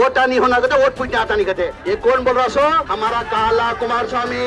Vote नहीं होना कहते वोट पूछने आता नहीं कहते ये कौन बोल रहा सो हमारा काला कुमार स्वामी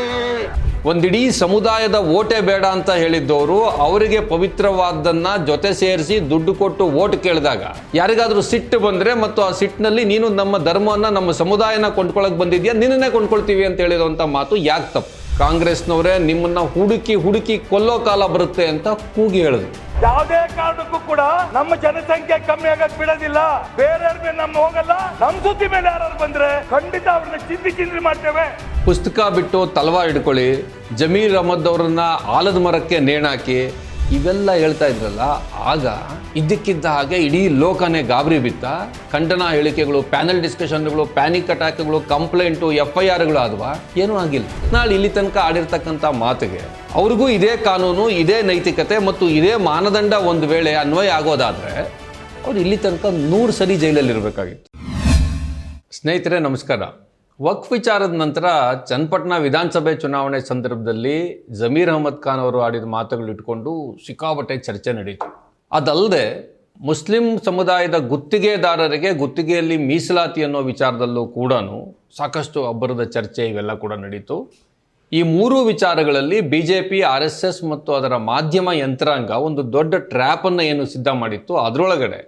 ಒಂದಿಡೀ ಸಮುದಾಯದ ಓಟೇ ಬೇಡ ಅಂತ ಹೇಳಿದ್ದವರು ಅವರಿಗೆ ಪವಿತ್ರವಾದ್ದನ್ನ ಜೊತೆ ಸೇರಿಸಿ ದುಡ್ಡು ಕೊಟ್ಟು ಓಟ್ ಕೇಳಿದಾಗ ಯಾರಿಗಾದ್ರೂ ಸಿಟ್ಟು ಬಂದ್ರೆ ಮತ್ತು ಆ ಸಿಟ್ಟಿನಲ್ಲಿ ನೀನು ನಮ್ಮ ಧರ್ಮವನ್ನ ನಮ್ಮ ಸಮುದಾಯನ ಕೊಂಡ್ಕೊಳಕ್ ಬಂದಿದ್ಯಾ ನಿನ್ನನ್ನೇ ಕೊಂಡ್ಕೊಳ್ತೀವಿ ಅಂತ ಹೇಳಿರುವಂತ ಮಾತು ಯಾಕೆ ತಪ್ಪು ಕಾಂಗ್ರೆಸ್ನವರೇ ನಿಮ್ಮನ್ನ ಹುಡುಕಿ ಹುಡುಕಿ ಕೊಲ್ಲೋ ಕಾಲ ಬರುತ್ತೆ ಅಂತ ಕೂಗಿ ಹೇಳಿದ್ರು ಯಾವುದೇ ಕಾರಣಕ್ಕೂ ಕೂಡ ನಮ್ಮ ಜನಸಂಖ್ಯೆ ಕಮ್ಮಿ ಆಗಕ್ ಬಿಡೋದಿಲ್ಲ. ಬೇರೆಯವ್ರ ಮೇಲೆ ನಮ್ಮ ಹೋಗಲ್ಲ. ನಮ್ ಸುದ್ದಿ ಮೇಲೆ ಯಾರು ಬಂದ್ರೆ ಖಂಡಿತ ಅವ್ರನ್ನ ಚಿಂದಿ ಚಿಂದಿ ಮಾಡ್ತೇವೆ. ಪುಸ್ತಕ ಬಿಟ್ಟು ತಲ್ವಾರ್ ಹಿಡ್ಕೊಳ್ಳಿ. ಜಮೀರ್ ಅಹಮದ್ ಅವರನ್ನ ಆಲದ ಮರಕ್ಕೆ ನೇಣಾಕಿ ಇವೆಲ್ಲ ಹೇಳ್ತಾ ಇದ್ರಲ್ಲ, ಆಗ ಇದ್ದಕ್ಕಿದ್ದ ಹಾಗೆ ಇಡೀ ಲೋಕನೇ ಗಾಬರಿ ಬಿತ್ತ ಖಂಡನ ಹೇಳಿಕೆಗಳು ಪ್ಯಾನಲ್ ಡಿಸ್ಕಷನ್ಗಳು ಪ್ಯಾನಿಕ್ ಅಟ್ಯಾಕ್ಗಳು ಕಂಪ್ಲೇಂಟು ಎಫ್ ಐ ಆರ್ಗಳು ಆದ್ವಾ, ಏನೂ ಆಗಿಲ್ಲ. ನಾಳೆ ಇಲ್ಲಿ ತನಕ ಆಡಿರ್ತಕ್ಕಂಥ ಮಾತಿಗೆ ಅವ್ರಿಗೂ ಇದೇ ಕಾನೂನು, ಇದೇ ನೈತಿಕತೆ ಮತ್ತು ಇದೇ ಮಾನದಂಡ ಒಂದು ವೇಳೆ ಅನ್ವಯ ಆಗೋದಾದ್ರೆ ಅವ್ರು ಇಲ್ಲಿ ತನಕ ನೂರು ಸರಿ ಜೈಲಲ್ಲಿರಬೇಕಾಗಿತ್ತು. ಸ್ನೇಹಿತರೆ, ನಮಸ್ಕಾರ. ವಕ್ಫ್ ವಿಚಾರದ ನಂತರ ಚನ್ನಪಟ್ಟಣ ವಿಧಾನಸಭೆ ಚುನಾವಣೆ ಸಂದರ್ಭದಲ್ಲಿ ಜಮೀರ್ ಅಹಮದ್ ಖಾನ್ ಅವರು ಆಡಿದ ಮಾತುಗಳು ಇಟ್ಕೊಂಡು ಸಿಕ್ಕಾಪಟ್ಟೆ ಚರ್ಚೆ ನಡೀತು ಅದಲ್ಲದೆ ಮುಸ್ಲಿಂ ಸಮುದಾಯದ ಗುತ್ತಿಗೆದಾರರಿಗೆ ಗುತ್ತಿಗೆಯಲ್ಲಿ ಮೀಸಲಾತಿ ಅನ್ನೋ ವಿಚಾರದಲ್ಲೂ ಕೂಡ ಸಾಕಷ್ಟು ಅಬ್ಬರದ ಚರ್ಚೆ ಇವೆಲ್ಲ ಕೂಡ ನಡೀತು. ಈ ಮೂರು ವಿಚಾರಗಳಲ್ಲಿ B J P R S S ಮತ್ತು ಅದರ ಮಾಧ್ಯಮ ಯಂತ್ರಾಂಗ ಒಂದು ದೊಡ್ಡ ಟ್ರ್ಯಾಪನ್ನು ಏನು ಸಿದ್ಧ ಮಾಡಿತ್ತು. ಅದರೊಳಗಡೆ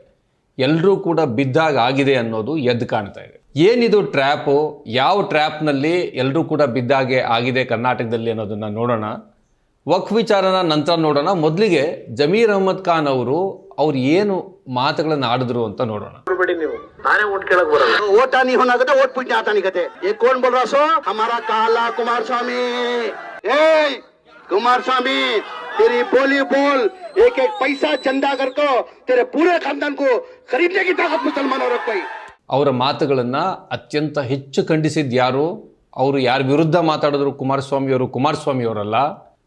ಎಲ್ಲರೂ ಕೂಡ ಬಿದ್ದಾಗ ಆಗಿದೆ ಅನ್ನೋದು ಎದ್ದು ಕಾಣ್ತಾ ಇದೆ. ಏನಿದು ಟ್ರ್ಯಾಪು ಯಾವ ಟ್ರ್ಯಾಪ್ನಲ್ಲಿ ಎಲ್ಲರೂ ಕೂಡ ಬಿದ್ದಾಗೆ ಆಗಿದೆ ಕರ್ನಾಟಕದಲ್ಲಿ ಅನ್ನೋದನ್ನ ನೋಡೋಣ ವಕ್ಫ್ ವಿಚಾರನ ನಂತರ ನೋಡೋಣ ಮೊದಲಿಗೆ ಜಮೀರ್ ಅಹಮದ್ ಖಾನ್ ಅವರು ಅವ್ರು ಏನು ಮಾತುಗಳನ್ನು ಆಡಿದ್ರು ಅಂತ ನೋಡೋಣ वोट नहीं होना कहते वोट पूछने आता नहीं कहते ये कौन बोल रहा सो हमारा काला कुमार स्वामी ए कुमार स्वामी तेरी बोली बोल एक एक पैसा चंदा कर को तेरे पूरे खानदान को खरीदने की ताकत मुसलमानों रख कोई ಅವರ ಮಾತುಗಳನ್ನು ಅತ್ಯಂತ ಹೆಚ್ಚು ಖಂಡಿಸಿದ ಯಾರು? ಅವರು ಯಾರ ವಿರುದ್ಧ ಮಾತಾಡಿದ್ರು ಕುಮಾರಸ್ವಾಮಿಯವರು ಅವರು? ಕುಮಾರಸ್ವಾಮಿ ಅವರಲ್ಲ.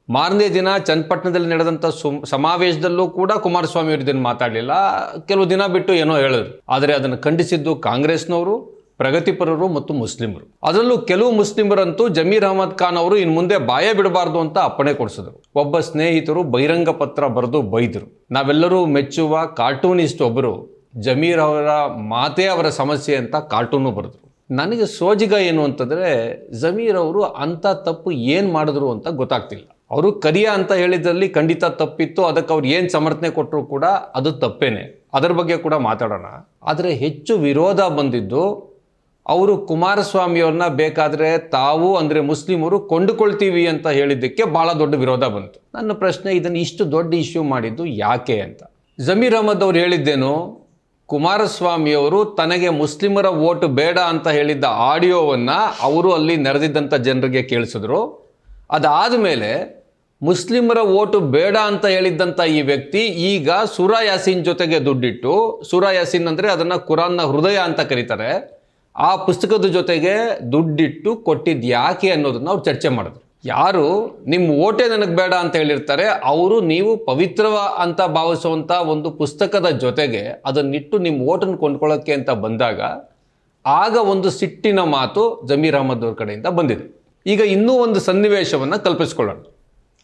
ಮಾರನೇ ದಿನ ಚನ್ನಪಟ್ಟಣದಲ್ಲಿ ನಡೆದಂಥ ಸುಮ್, ಸಮಾವೇಶದಲ್ಲೂ ಕೂಡ ಕುಮಾರಸ್ವಾಮಿಯವರು ಇದನ್ನು ಮಾತಾಡಲಿಲ್ಲ. ಕೆಲವು ದಿನ ಬಿಟ್ಟು ಏನೋ ಹೇಳಿದ್ರು ಆದರೆ ಅದನ್ನು ಖಂಡಿಸಿದ್ದು ಕಾಂಗ್ರೆಸ್ನವರು, ಪ್ರಗತಿಪರರು ಮತ್ತು ಮುಸ್ಲಿಮರು. ಅದರಲ್ಲೂ ಕೆಲವು ಮುಸ್ಲಿಮರಂತೂ ಜಮೀರ್ ಅಹಮದ್ ಖಾನ್ ಅವರು ಇನ್ನು ಮುಂದೆ ಬಾಯ ಬಿಡಬಾರ್ದು ಅಂತ ಅಪ್ಪಣೆ ಕೊಡಿಸಿದ್ರು. ಒಬ್ಬ ಸ್ನೇಹಿತರು ಬಹಿರಂಗ ಪತ್ರ ಬರೆದು ಬೈದರು. ನಾವೆಲ್ಲರೂ ಮೆಚ್ಚುವ ಕಾರ್ಟೂನಿಸ್ಟ್ ಒಬ್ಬರು ಜಮೀರ್ ಅವರ ಮಾತೇ ಅವರ ಸಮಸ್ಯೆ ಅಂತ ಕಾರ್ಟೂನು ಬರೆದ್ರು. ನನಗೆ ಸೋಜಿಗ ಏನು ಅಂತಂದರೆ, ಜಮೀರ್ ಅವರು ಅಂಥ ತಪ್ಪು ಏನು ಮಾಡಿದ್ರು ಅಂತ ಗೊತ್ತಾಗ್ತಿಲ್ಲ. ಅವರು ಕರಿಯ ಅಂತ ಹೇಳಿದ್ರಲ್ಲಿ ಖಂಡಿತ ತಪ್ಪಿತ್ತು, ಅದಕ್ಕೆ ಅವ್ರು ಏನು ಸಮರ್ಥನೆ ಕೊಟ್ಟರು ಕೂಡ ಅದು ತಪ್ಪೇನೆ. ಅದರ ಬಗ್ಗೆ ಕೂಡ ಮಾತಾಡೋಣ. ಆದರೆ ಹೆಚ್ಚು ವಿರೋಧ ಬಂದಿದ್ದು, ಅವರು ಕುಮಾರಸ್ವಾಮಿಯವ್ರನ್ನ ಬೇಕಾದರೆ ತಾವು ಅಂದರೆ ಮುಸ್ಲಿಮರು ಕೊಂಡುಕೊಳ್ತೀವಿ ಅಂತ ಹೇಳಿದ್ದಕ್ಕೆ ಭಾಳ ದೊಡ್ಡ ವಿರೋಧ ಬಂತು. ನನ್ನ ಪ್ರಶ್ನೆ, ಇದನ್ನು ಇಷ್ಟು ದೊಡ್ಡ ಇಶ್ಯೂ ಮಾಡಿದ್ದು ಯಾಕೆ ಅಂತ. ಜಮೀರ್ ಅಹಮದ್ ಅವ್ರು ಹೇಳಿದ್ದೇನು ಕುಮಾರಸ್ವಾಮಿಯವರು ತನಗೆ ಮುಸ್ಲಿಮರ ಓಟು ಬೇಡ ಅಂತ ಹೇಳಿದ್ದ ಆಡಿಯೋವನ್ನು ಅವರು ಅಲ್ಲಿ ನೆರೆದಿದ್ದಂಥ ಜನರಿಗೆ ಕೇಳಿಸಿದ್ರು. ಅದಾದ ಮೇಲೆ ಮುಸ್ಲಿಮರ ಓಟು ಬೇಡ ಅಂತ ಹೇಳಿದ್ದಂಥ ಈ ವ್ಯಕ್ತಿ ಈಗ ಸುರಾ ಯಾಸೀನ್ ಜೊತೆಗೆ ದುಡ್ಡಿಟ್ಟು, ಸುರಾ ಯಾಸೀನ್ ಅಂದರೆ ಅದನ್ನು ಕುರಾನ್ನ ಹೃದಯ ಅಂತ ಕರೀತಾರೆ. ಆ ಪುಸ್ತಕದ ಜೊತೆಗೆ ದುಡ್ಡಿಟ್ಟು ಕೊಟ್ಟಿದ್ದು ಯಾಕೆ ಅನ್ನೋದನ್ನು ಅವ್ರು ಚರ್ಚೆ ಮಾಡಿದ್ರು. ಯಾರು ನಿಮ್ಮ ಓಟೆ ನನಗೆ ಬೇಡ ಅಂತ ಹೇಳಿರ್ತಾರೆ, ಅವರು ನೀವು ಪವಿತ್ರವ ಅಂತ ಭಾವಿಸುವಂಥ ಒಂದು ಪುಸ್ತಕದ ಜೊತೆಗೆ ಅದನ್ನಿಟ್ಟು ನಿಮ್ಮ ಓಟನ್ನು ಕೊಂಡ್ಕೊಳ್ಳೋಕ್ಕೆ ಅಂತ ಬಂದಾಗ, ಆಗ ಒಂದು ಸಿಟ್ಟಿನ ಮಾತು ಜಮೀರ್ ಅಹಮದ್ ಅವ್ರ ಕಡೆಯಿಂದ ಬಂದಿದೆ. ಈಗ ಇನ್ನೂ ಒಂದು ಸನ್ನಿವೇಶವನ್ನು ಕಲ್ಪಿಸ್ಕೊಳ್ಳೋಣ.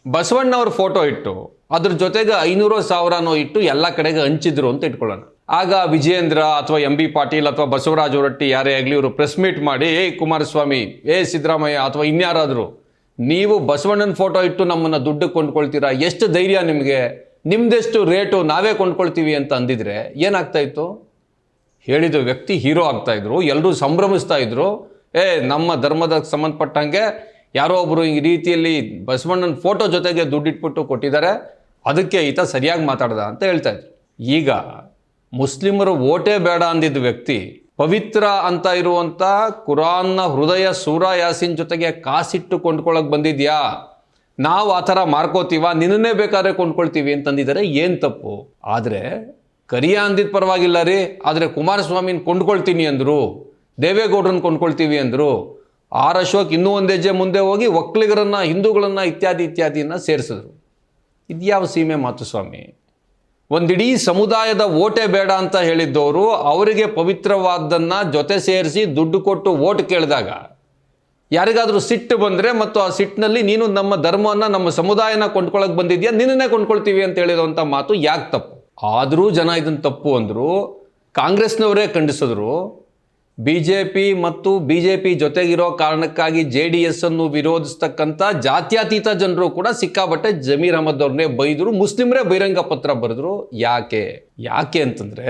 ಬಸವಣ್ಣವ್ರ ಫೋಟೋ ಇಟ್ಟು, ಅದ್ರ ಜೊತೆಗೆ ಐನೂರು ಸಾವಿರನೋ ಇಟ್ಟು ಎಲ್ಲ ಕಡೆಗೆ ಹಂಚಿದ್ರು ಅಂತ ಇಟ್ಕೊಳ್ಳೋಣ. ಆಗ ವಿಜಯೇಂದ್ರ ಅಥವಾ ಎಂ ಬಿ ಪಾಟೀಲ್ ಅಥವಾ ಬಸವರಾಜ ಹೊರಟ್ಟಿ ಯಾರೇ ಆಗಲಿ ಇವರು ಪ್ರೆಸ್ ಮೀಟ್ ಮಾಡಿ ಏ ಕುಮಾರಸ್ವಾಮಿ ಏ ಸಿದ್ದರಾಮಯ್ಯ, ಅಥವಾ ಇನ್ಯಾರಾದರೂ ನೀವು ಬಸವಣ್ಣನ ಫೋಟೋ ಇಟ್ಟು ನಮ್ಮನ್ನು ದುಡ್ಡು ಕೊಂಡ್ಕೊಳ್ತೀರಾ? ಎಷ್ಟು ಧೈರ್ಯ ನಿಮಗೆ? ನಿಮ್ದೆಷ್ಟು ರೇಟು ನಾವೇ ಕೊಂಡ್ಕೊಳ್ತೀವಿ ಅಂತ ಅಂದಿದ್ರೆ ಏನಾಗ್ತಾ ಇತ್ತು? ಹೇಳಿದ ವ್ಯಕ್ತಿ ಹೀರೋ ಆಗ್ತಾಯಿದ್ರು ಎಲ್ಲರೂ ಸಂಭ್ರಮಿಸ್ತಾ ಇದ್ರು. ಏ, ನಮ್ಮ ಧರ್ಮದ ಸಂಬಂಧಪಟ್ಟಂಗೆ ಯಾರೋ ಒಬ್ಬರು ಈ ರೀತಿಯಲ್ಲಿ ಬಸವಣ್ಣನ ಫೋಟೋ ಜೊತೆಗೆ ದುಡ್ಡಿಟ್ಬಿಟ್ಟು ಕೊಟ್ಟಿದ್ದಾರೆ. ಅದಕ್ಕೆ ಈತ ಸರಿಯಾಗಿ ಮಾತಾಡ್ದ ಅಂತ ಹೇಳ್ತಾ ಇದ್ರು. ಈಗ ಮುಸ್ಲಿಮರು ಓಟೇ ಬೇಡ ಅಂದಿದ್ದ ವ್ಯಕ್ತಿ ಪವಿತ್ರ ಅಂತ ಇರುವಂಥ ಕುರಾನ್ನ ಹೃದಯ ಸೂರ ಯಾಸಿನ್ ಜೊತೆಗೆ ಕಾಸಿಟ್ಟು ಕೊಂಡ್ಕೊಳ್ಳೋಕೆ ಬಂದಿದ್ಯಾ? ನಾವು ಆ ಥರ ಮಾರ್ಕೋತೀವ? ನಿನ್ನೇ ಬೇಕಾದ್ರೆ ಕೊಂಡ್ಕೊಳ್ತೀವಿ ಅಂತಂದಿದ್ದಾರೆ ಏನು ತಪ್ಪು? ಆದರೆ ಕರಿಯ ಅಂದಿದ್ದು ಪರವಾಗಿಲ್ಲ ರೀ. ಆದರೆ ಕುಮಾರಸ್ವಾಮಿನ ಕೊಂಡ್ಕೊಳ್ತೀನಿ ಅಂದರು ದೇವೇಗೌಡರನ್ನ ಕೊಂಡ್ಕೊಳ್ತೀವಿ ಅಂದರು, ಆರ್ ಅಶೋಕ್ ಇನ್ನೂ ಒಂದು ಹೆಜ್ಜೆ ಮುಂದೆ ಹೋಗಿ ಒಕ್ಕಲಿಗರನ್ನ ಹಿಂದೂಗಳನ್ನು ಇತ್ಯಾದಿ ಇತ್ಯಾದಿಯನ್ನು ಸೇರಿಸಿದ್ರು. ಇದ್ಯಾವ ಸೀಮೆ ಮಾತು ಸ್ವಾಮಿ ಒಂದಿಡೀ ಸಮುದಾಯದ ಓಟೆ ಬೇಡ ಅಂತ ಹೇಳಿದ್ದವರು ಅವರಿಗೆ ಪವಿತ್ರವಾದ್ದನ್ನ ಜೊತೆ ಸೇರಿಸಿ ದುಡ್ಡು ಕೊಟ್ಟು ಓಟ್ ಕೇಳಿದಾಗ, ಯಾರಿಗಾದರೂ ಸಿಟ್ಟು ಬಂದರೆ ಮತ್ತು ಆ ಸಿಟ್ಟಿನಲ್ಲಿ ನೀನು ನಮ್ಮ ಧರ್ಮವನ್ನು, ನಮ್ಮ ಸಮುದಾಯನ ಕೊಂಡ್ಕೊಳಕ್ ಬಂದಿದ್ಯಾ, ನಿನ್ನನ್ನೇ ಕೊಂಡ್ಕೊಳ್ತೀವಿ ಅಂತ ಹೇಳಿರುವಂಥ ಮಾತು ಯಾಕೆ ತಪ್ಪು? ಆದರೂ ಜನ ಇದನ್ನು ತಪ್ಪು ಅಂದರು, ಕಾಂಗ್ರೆಸ್ನವರೇ ಖಂಡಿಸಿದ್ರು ಬಿಜೆಪಿ ಮತ್ತು ಬಿಜೆಪಿ ಜೊತೆಗಿರೋ ಕಾರಣಕ್ಕಾಗಿ ಜೆ ಡಿ ಎಸ್ ಅನ್ನು ವಿರೋಧಿಸ್ತಕ್ಕಂಥ ಜಾತ್ಯತೀತ ಜನರು ಕೂಡ ಸಿಕ್ಕಾಬಟ್ಟೆ ಜಮೀರ್ ಅಹಮದ್ ಅವ್ರನ್ನೇ ಬೈದರು. ಮುಸ್ಲಿಮರೇ ಬಹಿರಂಗ ಪತ್ರ ಬರೆದ್ರು. ಯಾಕೆ? ಯಾಕೆ ಅಂತಂದ್ರೆ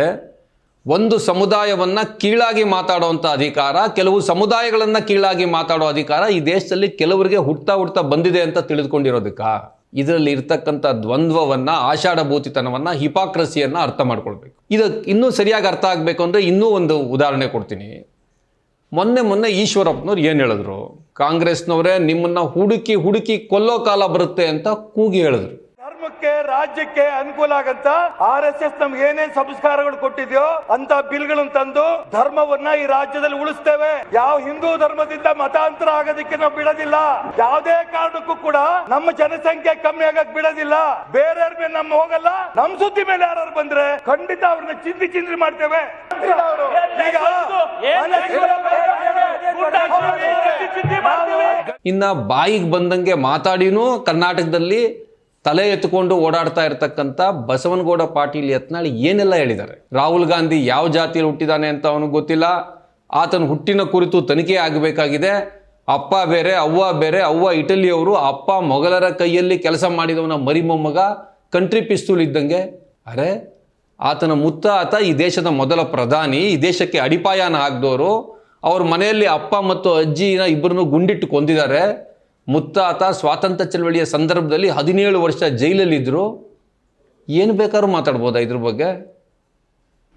ಒಂದು ಸಮುದಾಯವನ್ನು ಕೀಳಾಗಿ ಮಾತಾಡುವಂಥ ಅಧಿಕಾರ, ಕೆಲವು ಸಮುದಾಯಗಳನ್ನು ಕೀಳಾಗಿ ಮಾತಾಡೋ ಅಧಿಕಾರ ಈ ದೇಶದಲ್ಲಿ ಕೆಲವರಿಗೆ ಹುಡ್ತಾ ಹುಡ್ತಾ ಬಂದಿದೆ ಅಂತ ತಿಳಿದುಕೊಂಡಿರೋದಕ್ಕ. ಇದರಲ್ಲಿ ಇರ್ತಕ್ಕಂಥ ದ್ವಂದ್ವವನ್ನು, ಆಷಾಢಭೂತಿತನವನ್ನು, ಹಿಪಾಕ್ರಸಿಯನ್ನು ಅರ್ಥ ಮಾಡ್ಕೊಳ್ಬೇಕು. ಇದು ಇನ್ನೂ ಸರಿಯಾಗಿ ಅರ್ಥ ಆಗಬೇಕು ಅಂದರೆ ಇನ್ನೂ ಒಂದು ಉದಾಹರಣೆ ಕೊಡ್ತೀನಿ. ಮೊನ್ನೆ ಮೊನ್ನೆ ಈಶ್ವರಪ್ಪನವ್ರು ಏನು ಹೇಳಿದ್ರು? ಕಾಂಗ್ರೆಸ್ನವರೇ ನಿಮ್ಮನ್ನು ಹುಡುಕಿ ಹುಡುಕಿ ಕೊಲ್ಲೋ ಕಾಲ ಬರುತ್ತೆ ಅಂತ ಕೂಗಿ ಹೇಳಿದ್ರು. ಧರ್ಮಕ್ಕೆ ರಾಜ್ಯಕ್ಕೆ ಅನುಕೂಲ ಆಗಂತ ಆರ್ ಎಸ್ ಎಸ್ ನಮ್ಗೆ ಏನೇನ್ ಸಂಸ್ಕಾರಗಳು ಕೊಟ್ಟಿದ್ಯೋ ಅಂತ ಬಿಲ್ಗಳನ್ನು ತಂದು ಧರ್ಮವನ್ನ ಈ ರಾಜ್ಯದಲ್ಲಿ ಉಳಿಸ್ತೇವೆ. ಯಾವ ಹಿಂದೂ ಧರ್ಮದಿಂದ ಮತಾಂತರ ಆಗೋದಕ್ಕೆ ನಾವು ಬಿಡೋದಿಲ್ಲ. ಯಾವುದೇ ಕಾರಣಕ್ಕೂ ಕೂಡ ನಮ್ಮ ಜನಸಂಖ್ಯೆ ಕಮ್ಮಿ ಆಗಕ್ ಬಿಡೋದಿಲ್ಲ. ಬೇರೆಯವ್ರ ಮೇಲೆ ನಮ್ಮ ಹೋಗಲ್ಲ. ನಮ್ ಸುದ್ದಿ ಮೇಲೆ ಯಾರು ಬಂದ್ರೆ ಖಂಡಿತ ಅವ್ರನ್ನ ಚಿಂದಿ ಚಿಂದ್ರಿ ಮಾಡ್ತೇವೆ. ಇನ್ನ ಬಾಯಿಗೆ ಬಂದಂಗೆ ಮಾತಾಡಿನೂ ಕರ್ನಾಟಕದಲ್ಲಿ ತಲೆ ಎತ್ತುಕೊಂಡು ಓಡಾಡ್ತಾ ಇರತಕ್ಕಂಥ ಬಸವನಗೌಡ ಪಾಟೀಲ್ ಯತ್ನಾಳ್ ಏನೆಲ್ಲ ಹೇಳಿದ್ದಾರೆ? ರಾಹುಲ್ ಗಾಂಧಿ ಯಾವ ಜಾತಿಯಲ್ಲಿ ಹುಟ್ಟಿದಾನೆ ಅಂತ ಅವನಿಗೆ ಗೊತ್ತಿಲ್ಲ. ಆತನ ಹುಟ್ಟಿನ ಕುರಿತು ತನಿಖೆ ಆಗಬೇಕಾಗಿದೆ. ಅಪ್ಪ ಬೇರೆ, ಅವ್ವ ಬೇರೆ, ಅವ್ವ ಇಟಲಿಯವರು, ಅಪ್ಪ ಮೊಘಲರ ಕೈಯಲ್ಲಿ ಕೆಲಸ ಮಾಡಿದವನ ಮರಿ ಮೊಮ್ಮಗ ಕಂಟ್ರಿ ಪಿಸ್ತೂಲ್ ಇದ್ದಂಗೆ. ಅರೆ, ಆತನ ಮುತ್ತಾತ ಈ ದೇಶದ ಮೊದಲ ಪ್ರಧಾನಿ, ಈ ದೇಶಕ್ಕೆ ಅಡಿಪಾಯನ ಹಾಕಿದವರು ಅವ್ರ ಮನೆಯಲ್ಲಿ ಅಪ್ಪ ಮತ್ತು ಅಜ್ಜಿನ ಇಬ್ಬರನ್ನು ಗುಂಡಿಟ್ಟು ಕೊಂದಿದ್ದಾರೆ. ಮುತ್ತಾತ ಸ್ವಾತಂತ್ರ್ಯ ಚಳವಳಿಯ ಸಂದರ್ಭದಲ್ಲಿ ಹದಿನೇಳು ವರ್ಷ ಜೈಲಲ್ಲಿದ್ದರು ಏನು ಬೇಕಾದ್ರೂ ಮಾತಾಡ್ಬೋದಾ ಇದ್ರ ಬಗ್ಗೆ?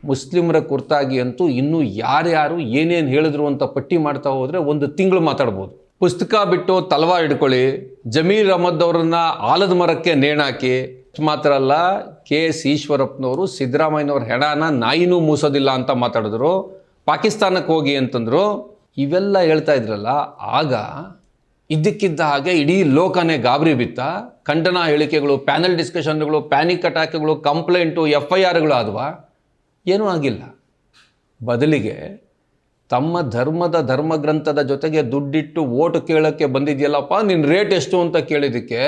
ಮುಸ್ಲಿಮರ ಕುರಿತಾಗಿ ಅಂತೂ ಇನ್ನೂ ಯಾರ್ಯಾರು ಏನೇನು ಹೇಳಿದ್ರು ಅಂತ ಪಟ್ಟಿ ಮಾಡ್ತಾ ಹೋದರೆ ಒಂದು ತಿಂಗಳು ಮಾತಾಡ್ಬೋದು. ಪುಸ್ತಕ ಬಿಟ್ಟು ತಲವಾರ್ ಹಿಡ್ಕೊಳ್ಳಿ, ಜಮೀರ್ ಅಹಮದ್ ಅವರನ್ನ ಆಲದ ಮರಕ್ಕೆ ನೇಣಾಕಿ. ಮಾತ್ರ ಅಲ್ಲ, ಕೆ ಎಸ್ ಈಶ್ವರಪ್ಪನವರು ಸಿದ್ದರಾಮಯ್ಯನವ್ರ ಹೆಣನ ನಾಯಿನೂ ಮೂಸೋದಿಲ್ಲ ಅಂತ ಮಾತಾಡಿದ್ರು. ಪಾಕಿಸ್ತಾನಕ್ಕೆ ಹೋಗಿ ಅಂತಂದರು. ಇವೆಲ್ಲ ಹೇಳ್ತಾ ಇದ್ರಲ್ಲ, ಆಗ ಇದ್ದಕ್ಕಿದ್ದ ಹಾಗೆ ಇಡೀ ಲೋಕನೇ ಗಾಬರಿ ಬಿತ್ತ, ಖಂಡನ ಹೇಳಿಕೆಗಳು ಪ್ಯಾನಲ್ ಡಿಸ್ಕಷನ್ಗಳು ಪ್ಯಾನಿಕ್ ಅಟ್ಯಾಕ್ಗಳು ಕಂಪ್ಲೇಂಟು ಎಫ್ ಐ ಆರ್ಗಳು ಆದ್ವಾ? ಏನೂ ಆಗಿಲ್ಲ. ಬದಲಿಗೆ ತಮ್ಮ ಧರ್ಮದ ಧರ್ಮಗ್ರಂಥದ ಜೊತೆಗೆ ದುಡ್ಡಿಟ್ಟು ಓಟು ಕೇಳೋಕ್ಕೆ ಬಂದಿದೆಯಲ್ಲಪ್ಪ ನಿನ್ನ ರೇಟ್ ಎಷ್ಟು ಅಂತ ಕೇಳಿದ್ದಕ್ಕೆ,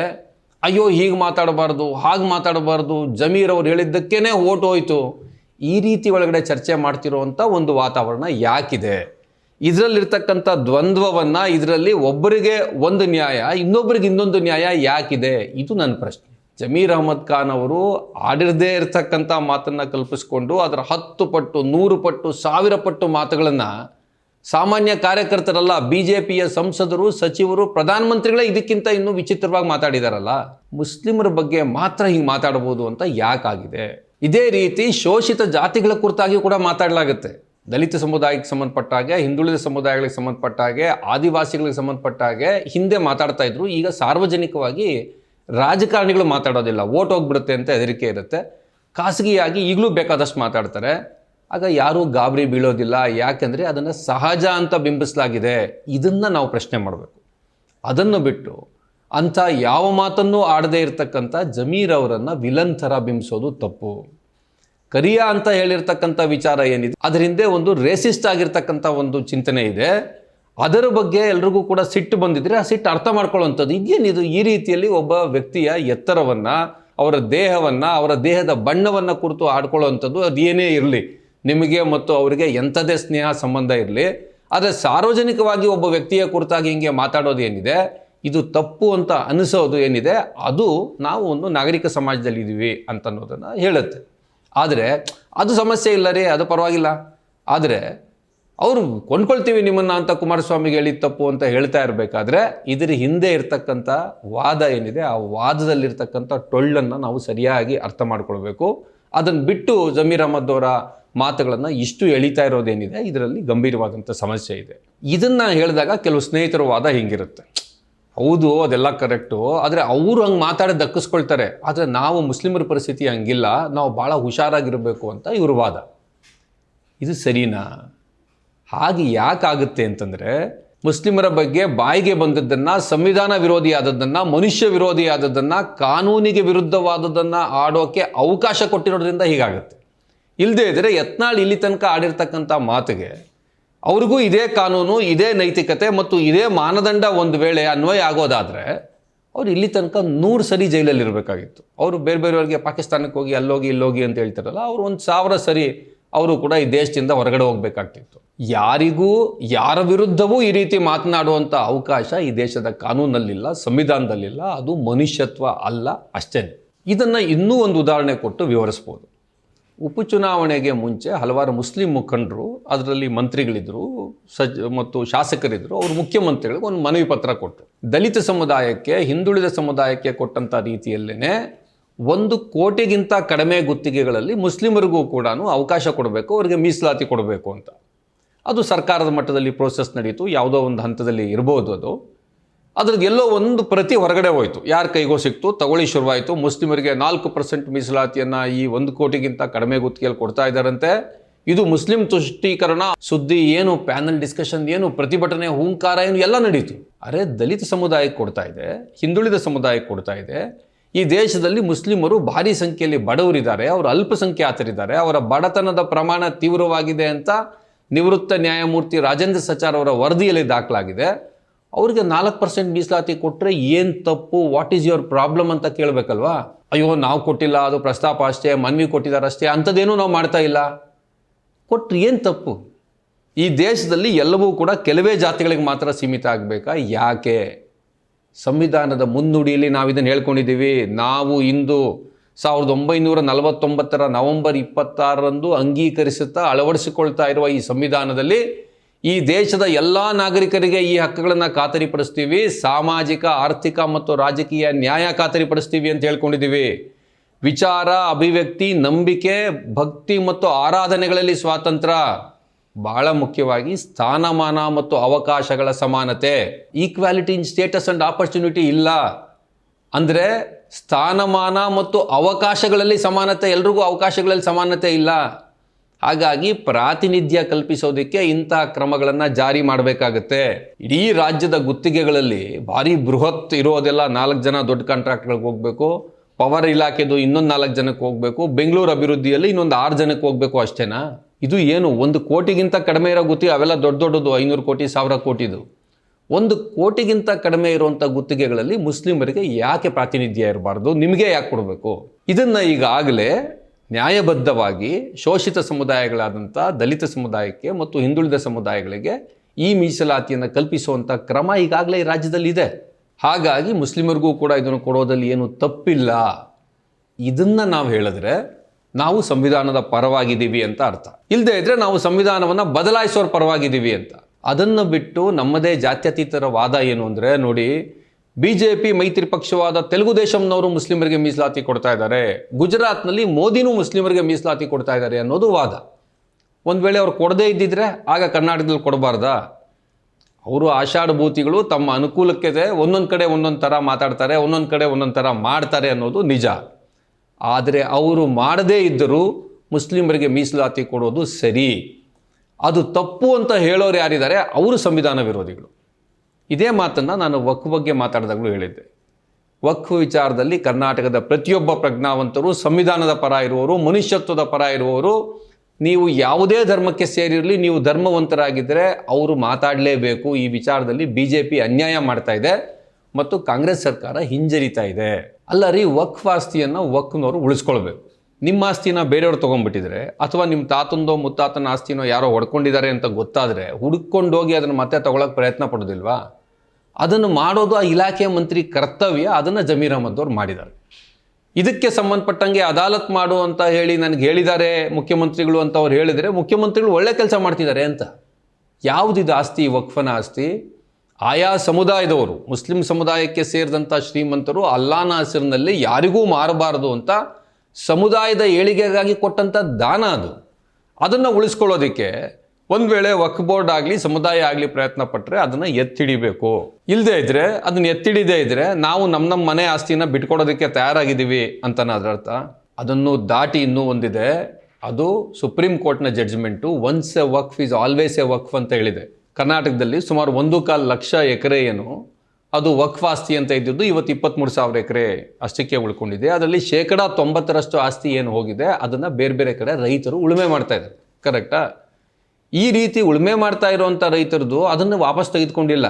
ಅಯ್ಯೋ, ಹೀಗೆ ಮಾತಾಡಬಾರ್ದು, ಹಾಗೆ ಮಾತಾಡಬಾರ್ದು, ಜಮೀರ್ ಅವ್ರು ಹೇಳಿದ್ದಕ್ಕೇ ಓಟು ಹೋಯಿತು. ಈ ರೀತಿ ಒಳಗಡೆ ಚರ್ಚೆ ಮಾಡ್ತಿರೋವಂಥ ಒಂದು ವಾತಾವರಣ ಯಾಕಿದೆ? ಇದರಲ್ಲಿರ್ತಕ್ಕಂಥ ದ್ವಂದ್ವವನ್ನು ಇದರಲ್ಲಿ ಒಬ್ಬರಿಗೆ ಒಂದು ನ್ಯಾಯ ಇನ್ನೊಬ್ಬರಿಗೆ ಇನ್ನೊಂದು ನ್ಯಾಯ ಯಾಕಿದೆ? ಇದು ನನ್ನ ಪ್ರಶ್ನೆ. ಜಮೀರ್ ಅಹಮದ್ ಖಾನ್ ಅವರು ಆಡಿರದೇ ಇರತಕ್ಕಂಥ ಮಾತನ್ನು ಕಲ್ಪಿಸ್ಕೊಂಡು ಅದರ ಹತ್ತು ಪಟ್ಟು, ನೂರು ಪಟ್ಟು, ಸಾವಿರ ಪಟ್ಟು ಮಾತುಗಳನ್ನು ಸಾಮಾನ್ಯ ಕಾರ್ಯಕರ್ತರಲ್ಲ ಬಿ ಜೆ ಪಿಯ ಸಂಸದರು, ಸಚಿವರು, ಪ್ರಧಾನಮಂತ್ರಿಗಳೇ ಇದಕ್ಕಿಂತ ಇನ್ನೂ ವಿಚಿತ್ರವಾಗಿ ಮಾತಾಡಿದಾರಲ್ಲ? ಮುಸ್ಲಿಮರ ಬಗ್ಗೆ ಮಾತ್ರ ಹಿಂಗೆ ಮಾತಾಡ್ಬೋದು ಅಂತ ಯಾಕಾಗಿದೆ? ಇದೇ ರೀತಿ ಶೋಷಿತ ಜಾತಿಗಳ ಕುರಿತಾಗಿ ಕೂಡ ಮಾತಾಡಲಾಗುತ್ತೆ. ದಲಿತ ಸಮುದಾಯಕ್ಕೆ ಸಂಬಂಧಪಟ್ಟ ಹಾಗೆ, ಹಿಂದುಳಿದ ಸಮುದಾಯಗಳಿಗೆ ಸಂಬಂಧಪಟ್ಟ ಹಾಗೆ, ಆದಿವಾಸಿಗಳಿಗೆ ಸಂಬಂಧಪಟ್ಟ ಹಾಗೆ ಹಿಂದೆ ಮಾತಾಡ್ತಾ ಇದ್ರು. ಈಗ ಸಾರ್ವಜನಿಕವಾಗಿ ರಾಜಕಾರಣಿಗಳು ಮಾತಾಡೋದಿಲ್ಲ. ಓಟ್ ಹೋಗ್ಬಿಡುತ್ತೆ ಅಂತ ಹೆದರಿಕೆ ಇರುತ್ತೆ. ಖಾಸಗಿಯಾಗಿ ಈಗಲೂ ಬೇಕಾದಷ್ಟು ಮಾತಾಡ್ತಾರೆ. ಆಗ ಯಾರೂ ಗಾಬರಿ ಬೀಳೋದಿಲ್ಲ. ಯಾಕೆಂದರೆ ಅದನ್ನು ಸಹಜ ಅಂತ ಬಿಂಬಿಸಲಾಗಿದೆ. ಇದನ್ನು ನಾವು ಪ್ರಶ್ನೆ ಮಾಡಬೇಕು. ಅದನ್ನು ಬಿಟ್ಟು ಅಂಥ ಯಾವ ಮಾತನ್ನೂ ಆಡದೇ ಇರತಕ್ಕಂಥ ಜಮೀರ್ ಅವರನ್ನು ವಿಲನ್ ಥರ ಬಿಂಬಿಸೋದು ತಪ್ಪು. ಕರಿಯ ಅಂತ ಹೇಳಿರ್ತಕ್ಕಂಥ ವಿಚಾರ ಏನಿದೆ? ಅದರ ಹಿಂದೆ ಒಂದು ರೇಸಿಸ್ಟ್ ಆಗಿರ್ತಕ್ಕಂಥ ಒಂದು ಚಿಂತನೆ ಇದೆ. ಅದರ ಬಗ್ಗೆ ಎಲ್ರಿಗೂ ಕೂಡ ಸಿಟ್ಟು ಬಂದಿದ್ರೆ ಆ ಸಿಟ್ಟು ಅರ್ಥ ಮಾಡ್ಕೊಳ್ಳುವಂಥದ್ದು. ಇದೇನಿದು? ಈ ರೀತಿಯಲ್ಲಿ ಒಬ್ಬ ವ್ಯಕ್ತಿಯ ಎತ್ತರವನ್ನು, ಅವರ ದೇಹವನ್ನು, ಅವರ ದೇಹದ ಬಣ್ಣವನ್ನು ಕುರಿತು ಆಡ್ಕೊಳ್ಳುವಂಥದ್ದು ಅದೇನೇ ಇರಲಿ. ನಿಮಗೆ ಮತ್ತು ಅವರಿಗೆ ಎಂಥದೇ ಸ್ನೇಹ ಸಂಬಂಧ ಇರಲಿ. ಆದರೆ ಸಾರ್ವಜನಿಕವಾಗಿ ಒಬ್ಬ ವ್ಯಕ್ತಿಯ ಕುರಿತಾಗಿ ಹಿಂಗೆ ಮಾತಾಡೋದು ಏನಿದೆ? ಇದು ತಪ್ಪು ಅಂತ ಅನಿಸೋದು ಏನಿದೆ? ಅದು ನಾವು ಒಂದು ನಾಗರಿಕ ಸಮಾಜದಲ್ಲಿ ಇದ್ದೀವಿ ಅಂತ ಅನ್ನೋದನ್ನು ಹೇಳುತ್ತೆ. ಆದರೆ, ಅದು ಸಮಸ್ಯೆ ಇಲ್ಲ ರೀ, ಅದು ಪರವಾಗಿಲ್ಲ. ಆದರೆ, ಅವರು ಕೊಂಡ್ಕೊಳ್ತೀವಿ ನಿಮ್ಮನ್ನು ಅಂತ ಕುಮಾರಸ್ವಾಮಿಗೆ ಹೇಳಿದ ತಪ್ಪು ಅಂತ ಹೇಳ್ತಾ ಇರಬೇಕಾದ್ರೆ, ಇದರ ಹಿಂದೆ ಇರ್ತಕ್ಕಂಥ ವಾದ ಏನಿದೆ, ಆ ವಾದದಲ್ಲಿರ್ತಕ್ಕಂಥ ಟೊಳ್ಳನ್ನು ನಾವು ಸರಿಯಾಗಿ ಅರ್ಥ ಮಾಡ್ಕೊಳ್ಬೇಕು. ಅದನ್ನು ಬಿಟ್ಟು ಜಮೀರ್ ಅಹಮದ್ ಅವರ ಮಾತುಗಳನ್ನು ಇಷ್ಟು ಎಳಿತಾ ಇರೋದೇನಿದೆ, ಇದರಲ್ಲಿ ಗಂಭೀರವಾದಂಥ ಸಮಸ್ಯೆ ಇದೆ. ಇದನ್ನು ಹೇಳಿದಾಗ ಕೆಲವು ಸ್ನೇಹಿತರ ವಾದ ಹಿಂಗಿರುತ್ತೆ. ಹೌದು, ಅದೆಲ್ಲ ಕರೆಕ್ಟು. ಆದರೆ ಅವರು ಹಂಗೆ ಮಾತಾಡಿ ದಕ್ಕಿಸ್ಕೊಳ್ತಾರೆ. ಆದರೆ ನಾವು ಮುಸ್ಲಿಮರ ಪರಿಸ್ಥಿತಿ ಹಂಗಿಲ್ಲ. ನಾವು ಭಾಳ ಹುಷಾರಾಗಿರಬೇಕು ಅಂತ ಇವರು ವಾದ. ಇದು ಸರಿನಾ? ಹಾಗೆ ಯಾಕಾಗುತ್ತೆ ಅಂತಂದರೆ, ಮುಸ್ಲಿಮರ ಬಗ್ಗೆ ಬಾಯಿಗೆ ಬಂದದ್ದನ್ನು, ಸಂವಿಧಾನ ವಿರೋಧಿಯಾದದ್ದನ್ನು, ಮನುಷ್ಯ ವಿರೋಧಿಯಾದದ್ದನ್ನು, ಕಾನೂನಿಗೆ ವಿರುದ್ಧವಾದದ್ದನ್ನು ಆಡೋಕ್ಕೆ ಅವಕಾಶ ಕೊಟ್ಟಿರೋದ್ರಿಂದ ಹೀಗಾಗುತ್ತೆ. ಇಲ್ಲದೇ ಇದ್ದರೆ ಯತ್ನಾಳ್ ಇಲ್ಲಿ ತನಕ ಆಡಿರ್ತಕ್ಕಂಥ ಮಾತಿಗೆ ಅವ್ರಿಗೂ ಇದೇ ಕಾನೂನು, ಇದೇ ನೈತಿಕತೆ ಮತ್ತು ಇದೇ ಮಾನದಂಡ ಒಂದು ವೇಳೆ ಅನ್ವಯ ಆಗೋದಾದರೆ ಅವ್ರು ಇಲ್ಲಿ ತನಕ ನೂರು ಸರಿ ಜೈಲಲ್ಲಿ ಇರಬೇಕಾಗಿತ್ತು. ಅವರು ಬೇರೆ ಬೇರೆಯವ್ರಿಗೆ ಪಾಕಿಸ್ತಾನಕ್ಕೆ ಹೋಗಿ ಅಲ್ಲೋಗಿ ಇಲ್ಲೋಗಿ ಅಂತ ಹೇಳ್ತಾರಲ್ಲ, ಅವರು ಒಂದು ಸಾವಿರ ಸರಿ ಅವರು ಕೂಡ ಈ ದೇಶದಿಂದ ಹೊರಗಡೆ ಹೋಗಬೇಕಾಗ್ತಿತ್ತು. ಯಾರಿಗೂ, ಯಾರ ವಿರುದ್ಧವೂ ಈ ರೀತಿ ಮಾತನಾಡುವಂಥ ಅವಕಾಶ ಈ ದೇಶದ ಕಾನೂನಲ್ಲಿಲ್ಲ, ಸಂವಿಧಾನದಲ್ಲಿಲ್ಲ, ಅದು ಮನುಷ್ಯತ್ವ ಅಲ್ಲ ಅಷ್ಟೇ ಇದನ್ನು ಇನ್ನೂ ಒಂದು ಉದಾಹರಣೆ ಕೊಟ್ಟು ವಿವರಿಸ್ಬೋದು. ಉಪಚುನಾವಣೆಗೆ ಮುಂಚೆ ಹಲವಾರು ಮುಸ್ಲಿಂ ಮುಖಂಡರು, ಅದರಲ್ಲಿ ಮಂತ್ರಿಗಳಿದ್ದರು ಸಜ್, ಮತ್ತು ಶಾಸಕರಿದ್ದರು ಅವರು ಮುಖ್ಯಮಂತ್ರಿಗಳಿಗೆ ಒಂದು ಮನವಿ ಪತ್ರ ಕೊಟ್ಟರು. ದಲಿತ ಸಮುದಾಯಕ್ಕೆ, ಹಿಂದುಳಿದ ಸಮುದಾಯಕ್ಕೆ ಕೊಟ್ಟಂಥ ರೀತಿಯಲ್ಲೇ ಒಂದು ಕೋಟಿಗಿಂತ ಕಡಿಮೆ ಗುತ್ತಿಗೆಗಳಲ್ಲಿ ಮುಸ್ಲಿಮರಿಗೂ ಕೂಡ ಅವಕಾಶ ಕೊಡಬೇಕು, ಅವರಿಗೆ ಮೀಸಲಾತಿ ಕೊಡಬೇಕು ಅಂತ. ಅದು ಸರ್ಕಾರದ ಮಟ್ಟದಲ್ಲಿ ಪ್ರೋಸೆಸ್ ನಡೆಯಿತು ಯಾವುದೋ ಒಂದು ಹಂತದಲ್ಲಿ ಇರ್ಬೋದು ಅದು. ಅದ್ರದ್ದು ಎಲ್ಲೋ ಒಂದು ಪ್ರತಿ ಹೊರಗಡೆ ಹೋಯಿತು. ಯಾರ ಕೈಗೋ ಸಿಕ್ತು, ತಗೊಳ್ಳಿ ಶುರುವಾಯಿತು ಮುಸ್ಲಿಮರಿಗೆ ನಾಲ್ಕು ಪರ್ಸೆಂಟ್ ಮೀಸಲಾತಿಯನ್ನು ಈ ಒಂದು ಕೋಟಿಗಿಂತ ಕಡಿಮೆ ಗುತ್ತಿಗೆಯಲ್ಲಿ ಕೊಡ್ತಾ ಇದ್ದಾರಂತೆ. ಇದು ಮುಸ್ಲಿಂ ತುಷ್ಟೀಕರಣ, ಸುದ್ದಿ ಏನು ಪ್ಯಾನಲ್ ಡಿಸ್ಕಷನ್ ಏನು, ಪ್ರತಿಭಟನೆ, ಹೂಂಕಾರ ಏನು, ಎಲ್ಲ ನಡೀತು. ಅರೆ, ದಲಿತ ಸಮುದಾಯಕ್ಕೆ ಕೊಡ್ತಾ ಇದೆ, ಹಿಂದುಳಿದ ಸಮುದಾಯಕ್ಕೆ ಕೊಡ್ತಾ ಇದೆ. ಈ ದೇಶದಲ್ಲಿ ಮುಸ್ಲಿಮರು ಭಾರಿ ಸಂಖ್ಯೆಯಲ್ಲಿ ಬಡವರಿದ್ದಾರೆ, ಅವರು ಅಲ್ಪಸಂಖ್ಯಾತರಿದ್ದಾರೆ, ಅವರ ಬಡತನದ ಪ್ರಮಾಣ ತೀವ್ರವಾಗಿದೆ ಅಂತ ನಿವೃತ್ತ ನ್ಯಾಯಮೂರ್ತಿ ರಾಜೇಂದ್ರ ಸಚಾರ್ ಅವರ ವರದಿಯಲ್ಲಿ ದಾಖಲಾಗಿದೆ. ಅವ್ರಿಗೆ ನಾಲ್ಕು ಪರ್ಸೆಂಟ್ ಮೀಸಲಾತಿ ಕೊಟ್ಟರೆ ಏನು ತಪ್ಪು ವಾಟ್ ಈಸ್ ಯುವರ್ ಪ್ರಾಬ್ಲಮ್ ಅಂತ ಕೇಳಬೇಕಲ್ವಾ? ಅಯ್ಯೋ, ನಾವು ಕೊಟ್ಟಿಲ್ಲ, ಅದು ಪ್ರಸ್ತಾಪ ಅಷ್ಟೇ, ಮನವಿ ಕೊಟ್ಟಿದ್ದಾರೆ ಅಷ್ಟೇ, ಅಂಥದ್ದೇನೂ ನಾವು ಮಾಡ್ತಾ ಇಲ್ಲ. ಕೊಟ್ಟರೆ ಏನು ತಪ್ಪು? ಈ ದೇಶದಲ್ಲಿ ಎಲ್ಲವೂ ಕೂಡ ಕೆಲವೇ ಜಾತಿಗಳಿಗೆ ಮಾತ್ರ ಸೀಮಿತ ಆಗಬೇಕಾ? ಯಾಕೆ? ಸಂವಿಧಾನದ ಮುನ್ನುಡಿಯಲ್ಲಿ ನಾವು ಇದನ್ನು ಹೇಳ್ಕೊಂಡಿದ್ದೀವಿ ನಾವು ಇಂದು ಸಾವಿರದ ಒಂಬೈನೂರ ನಲವತ್ತೊಂಬತ್ತರ ನವೆಂಬರ್ ಇಪ್ಪತ್ತಾರರಂದು ಅಂಗೀಕರಿಸುತ್ತಾ ಅಳವಡಿಸಿಕೊಳ್ತಾ ಇರುವ ಈ ಸಂವಿಧಾನದಲ್ಲಿ ಈ ದೇಶದ ಎಲ್ಲ ನಾಗರಿಕರಿಗೆ ಈ ಹಕ್ಕುಗಳನ್ನು ಖಾತರಿಪಡಿಸ್ತೀವಿ. ಸಾಮಾಜಿಕ, ಆರ್ಥಿಕ ಮತ್ತು ರಾಜಕೀಯ ನ್ಯಾಯ ಖಾತರಿಪಡಿಸ್ತೀವಿ ಅಂತ ಹೇಳ್ಕೊಂಡಿದ್ದೀವಿ. ವಿಚಾರ, ಅಭಿವ್ಯಕ್ತಿ, ನಂಬಿಕೆ, ಭಕ್ತಿ ಮತ್ತು ಆರಾಧನೆಗಳಲ್ಲಿ ಸ್ವಾತಂತ್ರ್ಯ ಬಹಳ ಮುಖ್ಯವಾಗಿ ಸ್ಥಾನಮಾನ ಮತ್ತು ಅವಕಾಶಗಳ ಸಮಾನತೆ. Equality in status and opportunity ಇಲ್ಲ. ಅಂದರೆ ಸ್ಥಾನಮಾನ ಮತ್ತು ಅವಕಾಶಗಳಲ್ಲಿ ಸಮಾನತೆ, ಎಲ್ರಿಗೂ ಅವಕಾಶಗಳಲ್ಲಿ ಸಮಾನತೆ ಇಲ್ಲ. ಹಾಗಾಗಿ ಪ್ರಾತಿನಿಧ್ಯ ಕಲ್ಪಿಸೋದಕ್ಕೆ ಇಂಥ ಕ್ರಮಗಳನ್ನು ಜಾರಿ ಮಾಡಬೇಕಾಗತ್ತೆ. ಇಡೀ ರಾಜ್ಯದ ಗುತ್ತಿಗೆಗಳಲ್ಲಿ ಭಾರಿ ಬೃಹತ್ ಇರೋದೆಲ್ಲ ನಾಲ್ಕು ಜನ ದೊಡ್ಡ ಕಾಂಟ್ರಾಕ್ಟ್ಗಳಿಗೆ ಹೋಗಬೇಕು, ಪವರ್ ಇಲಾಖೆದು ಇನ್ನೊಂದು ನಾಲ್ಕು ಜನಕ್ಕೆ ಹೋಗಬೇಕು, ಬೆಂಗಳೂರು ಅಭಿವೃದ್ಧಿಯಲ್ಲಿ ಇನ್ನೊಂದು ಆರು ಜನಕ್ಕೆ ಹೋಗಬೇಕು ಅಷ್ಟೇನಾ? ಇದು ಏನು ಒಂದು ಕೋಟಿಗಿಂತ ಕಡಿಮೆ ಇರೋ ಗುತ್ತಿಗೆ ಅವೆಲ್ಲ ದೊಡ್ಡ ದೊಡ್ಡದು ಐನೂರು ಕೋಟಿ, ಸಾವಿರ ಕೋಟಿದು. ಒಂದು ಕೋಟಿಗಿಂತ ಕಡಿಮೆ ಇರುವಂಥ ಗುತ್ತಿಗೆಗಳಲ್ಲಿ ಮುಸ್ಲಿಮರಿಗೆ ಯಾಕೆ ಪ್ರಾತಿನಿಧ್ಯ ಇರಬಾರ್ದು? ನಿಮಗೆ ಯಾಕೆ ಕೊಡಬೇಕು? ಇದನ್ನು ಈಗಾಗಲೇ ನ್ಯಾಯಬದ್ಧವಾಗಿ ಶೋಷಿತ ಸಮುದಾಯಗಳಾದಂಥ ದಲಿತ ಸಮುದಾಯಕ್ಕೆ ಮತ್ತು ಹಿಂದುಳಿದ ಸಮುದಾಯಗಳಿಗೆ ಈ ಮೀಸಲಾತಿಯನ್ನು ಕಲ್ಪಿಸುವಂಥ ಕ್ರಮ ಈಗಾಗಲೇ ಈ ರಾಜ್ಯದಲ್ಲಿ ಇದೆ ಹಾಗಾಗಿ ಮುಸ್ಲಿಮರಿಗೂ ಕೂಡ ಇದನ್ನು ಕೊಡೋದಲ್ಲಿ ಏನು ತಪ್ಪಿಲ್ಲ. ಇದನ್ನು ನಾವು ಹೇಳಿದ್ರೆ ನಾವು ಸಂವಿಧಾನದ ಪರವಾಗಿದ್ದೀವಿ ಅಂತ ಅರ್ಥ. ಇಲ್ಲದೆ ಇದ್ದರೆ ನಾವು ಸಂವಿಧಾನವನ್ನು ಬದಲಾಯಿಸೋರ ಪರವಾಗಿದ್ದೀವಿ ಅಂತ. ಅದನ್ನು ಬಿಟ್ಟು ನಮ್ಮದೇ ಜಾತ್ಯತೀತರ ವಾದ ಏನು ಅಂದರೆ ನೋಡಿ ಬಿ ಜೆ ಪಿ ಮೈತ್ರಿ ಪಕ್ಷವಾದ ತೆಲುಗು ದೇಶಂನವರು ಮುಸ್ಲಿಮರಿಗೆ ಮೀಸಲಾತಿ ಕೊಡ್ತಾ ಇದ್ದಾರೆ. ಗುಜರಾತ್ನಲ್ಲಿ ಮೋದಿನೂ ಮುಸ್ಲಿಮರಿಗೆ ಮೀಸಲಾತಿ ಕೊಡ್ತಾ ಇದ್ದಾರೆ ಅನ್ನೋದು ವಾದ. ಒಂದು ವೇಳೆ ಅವ್ರು ಕೊಡದೇ ಇದ್ದಿದ್ರೆ ಆಗ ಕರ್ನಾಟಕದಲ್ಲಿ ಕೊಡಬಾರ್ದಾ? ಅವರು ಆಷಾಢಭೂತಿಗಳು ತಮ್ಮ ಅನುಕೂಲಕ್ಕೆ ಒಂದೊಂದು ಕಡೆ ಒಂದೊಂದು ಥರ ಮಾತಾಡ್ತಾರೆ, ಒಂದೊಂದು ಕಡೆ ಒಂದೊಂದು ಥರ ಮಾಡ್ತಾರೆ ಅನ್ನೋದು ನಿಜ. ಆದರೆ ಅವರು ಮಾಡದೇ ಇದ್ದರೂ ಮುಸ್ಲಿಮರಿಗೆ ಮೀಸಲಾತಿ ಕೊಡೋದು ಸರಿ. ಅದು ತಪ್ಪು ಅಂತ ಹೇಳೋರು ಯಾರಿದ್ದಾರೆ? ಅವರು ಸಂವಿಧಾನ ವಿರೋಧಿಗಳು. ಇದೇ ಮಾತನ್ನು ನಾನು ವಕ್ ಬಗ್ಗೆ ಮಾತಾಡಿದಾಗಲೂ ಹೇಳಿದ್ದೆ. ವಕ್ ವಿಚಾರದಲ್ಲಿ ಕರ್ನಾಟಕದ ಪ್ರತಿಯೊಬ್ಬ ಪ್ರಜ್ಞಾವಂತರು, ಸಂವಿಧಾನದ ಪರ ಇರುವವರು, ಮನುಷ್ಯತ್ವದ ಪರ ಇರುವವರು, ನೀವು ಯಾವುದೇ ಧರ್ಮಕ್ಕೆ ಸೇರಿರಲಿ, ನೀವು ಧರ್ಮವಂತರಾಗಿದ್ದರೆ ಅವರು ಮಾತಾಡಲೇಬೇಕು. ಈ ವಿಚಾರದಲ್ಲಿ ಬಿ ಜೆ ಪಿ ಅನ್ಯಾಯ ಮಾಡ್ತಾ ಇದೆ ಮತ್ತು ಕಾಂಗ್ರೆಸ್ ಸರ್ಕಾರ ಹಿಂಜರಿತಾ ಇದೆ. ಅಲ್ಲ ರೀ, ವಕ್ಫ್ ಆಸ್ತಿಯನ್ನು ವಕ್ನವರು ಉಳಿಸ್ಕೊಳ್ಬೇಕು. ನಿಮ್ಮ ಆಸ್ತಿನ ಬೇರೆಯವ್ರು ತೊಗೊಂಡ್ಬಿಟ್ಟಿದ್ರೆ ಅಥವಾ ನಿಮ್ಮ ತಾತಂದೋ ಮುತ್ತಾತನ ಆಸ್ತಿನೋ ಯಾರೋ ಹೊಡ್ಕೊಂಡಿದ್ದಾರೆ ಅಂತ ಗೊತ್ತಾದರೆ ಹುಡುಕೊಂಡೋಗಿ ಅದನ್ನು ಮತ್ತೆ ತಗೊಳಕ್ಕೆ ಪ್ರಯತ್ನ ಪಡೋದಿಲ್ವಾ? ಅದನ್ನು ಮಾಡೋದು ಆ ಇಲಾಖೆಯ ಮಂತ್ರಿ ಕರ್ತವ್ಯ, ಅದನ್ನು ಜಮೀರ್ ಅವರು ಮಾಡಿದ್ದಾರೆ. ಇದಕ್ಕೆ ಸಂಬಂಧಪಟ್ಟಂಗೆ ಅದಾಲತ್ ಮಾಡು ಅಂತ ಹೇಳಿ ನನಗೆ ಹೇಳಿದ್ದಾರೆ ಮುಖ್ಯಮಂತ್ರಿಗಳು ಅಂತ ಅವ್ರು ಹೇಳಿದರೆ ಮುಖ್ಯಮಂತ್ರಿಗಳು ಒಳ್ಳೆ ಕೆಲಸ ಮಾಡ್ತಿದ್ದಾರೆ ಅಂತ. ಯಾವುದಿದು ಆಸ್ತಿ? ವಕ್ಫನ ಆಸ್ತಿ? ಆಯಾ ಸಮುದಾಯದವರು, ಮುಸ್ಲಿಂ ಸಮುದಾಯಕ್ಕೆ ಸೇರಿದಂಥ ಶ್ರೀಮಂತರು ಅಲ್ಲಾನ ಹೆಸರಿನಲ್ಲಿ ಯಾರಿಗೂ ಮಾರಬಾರದು ಅಂತ ಸಮುದಾಯದ ಏಳಿಗೆಗಾಗಿ ಕೊಟ್ಟಂಥ ದಾನ ಅದು. ಅದನ್ನು ಉಳಿಸ್ಕೊಳ್ಳೋದಕ್ಕೆ ಒಂದು ವೇಳೆ ವಕ್ ಬೋರ್ಡ್ ಆಗಲಿ, ಸಮುದಾಯ ಆಗಲಿ ಪ್ರಯತ್ನ ಪಟ್ಟರೆ ಅದನ್ನು ಎತ್ತಿಡಿಬೇಕು. ಇಲ್ಲದೇ ಇದ್ದರೆ ಅದನ್ನು ಎತ್ತಿಡಿದೇ ಇದ್ದರೆ ನಾವು ನಮ್ಮ ನಮ್ಮ ಮನೆ ಆಸ್ತಿನ ಬಿಟ್ಕೊಡೋದಕ್ಕೆ ತಯಾರಾಗಿದ್ದೀವಿ ಅಂತನ ಅದರರ್ಥ ಅದನ್ನು ದಾಟಿ ಇನ್ನೂ ಒಂದಿದೆ. ಅದು ಸುಪ್ರೀಂ ಕೋರ್ಟ್ನ judgment once a waqf is always a waqf ಅಂತ ಹೇಳಿದೆ. ಕರ್ನಾಟಕದಲ್ಲಿ ಸುಮಾರು ಒಂದು ಕಾಲು ಲಕ್ಷ ಎಕರೆ ಏನು ಅದು ವಕ್ಫ್ ಆಸ್ತಿ ಅಂತ ಇದ್ದಿದ್ದು ಇವತ್ತು ಇಪ್ಪತ್ತ್ಮೂರು ಸಾವಿರ ಎಕರೆ ಅಷ್ಟಕ್ಕೆ ಉಳ್ಕೊಂಡಿದೆ. ಅದರಲ್ಲಿ ಶೇಕಡ ತೊಂಬತ್ತರಷ್ಟು ಆಸ್ತಿ ಏನು ಹೋಗಿದೆ, ಅದನ್ನು ಬೇರೆ ಬೇರೆ ಕಡೆ ರೈತರು ಉಳುಮೆ ಮಾಡ್ತಾ ಇದ್ದಾರೆ. ಕರೆಕ್ಟಾ ಈ ರೀತಿ ಉಳುಮೆ ಮಾಡ್ತಾ ಇರುವಂಥ ರೈತರದು ಅದನ್ನು ವಾಪಸ್ ತೆಗೆದುಕೊಂಡಿಲ್ಲ.